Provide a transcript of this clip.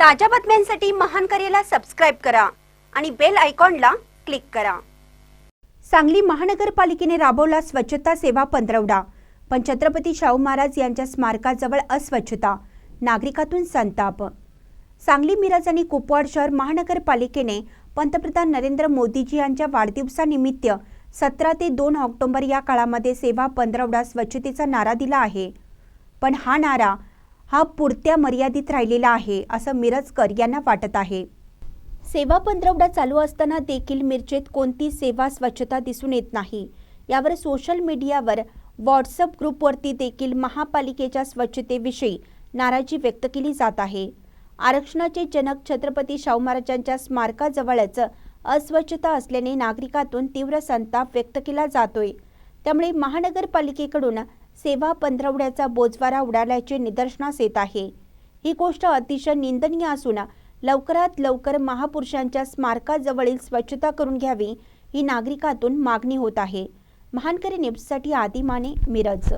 ताज्या बातम्यांसाठी महान करेला सबस्क्राईब करा आणि बेल आयकॉनला क्लिक करा. सांगली महानगरपालिकेने राबवला स्वच्छता सेवा पंधरवडा. पण छत्रपती शाहू महाराज यांच्या स्मारकाजवळ अस्वच्छता नागरिकातून संताप. सांगली मिरज आणि कुपवाड शहर महानगरपालिकेने पंतप्रधान नरेंद्र मोदीजी यांच्या वाढदिवसानिमित्त सतरा ते दोन ऑक्टोबर या काळामध्ये सेवा पंधरवडा स्वच्छतेचा नारा दिला आहे. पण हा नारा हा पुरत्या मर्यादित राहिलेला आहे असं मिरजकर यांना वाटत आहे. सेवा पंधरवडा चालू असताना देखील मिरजेत कोणती सेवा स्वच्छता दिसून येत नाही. यावर सोशल मीडियावर व्हॉट्सअप ग्रुपवरती देखील महापालिकेच्या स्वच्छतेविषयी नाराजी व्यक्त केली जात आहे. आरक्षणाचे जनक छत्रपती शाहू महाराजांच्या स्मारकाजवळच अस्वच्छता असल्याने नागरिकातून तीव्र संताप व्यक्त केला जातोय. त्यामुळे महानगरपालिकेकडून सेवा पंधरवड्याचा बोजवारा उडाल्याचे निदर्शनास येत आहे. ही गोष्ट अतिशय निंदनीय असून लवकरात लवकर महापुरुषांच्या स्मारकाजवळील स्वच्छता करून घ्यावी ही नागरिकातून मागणी होत आहे. महानकरी न्यूजसाठी आदिमाने मिरज.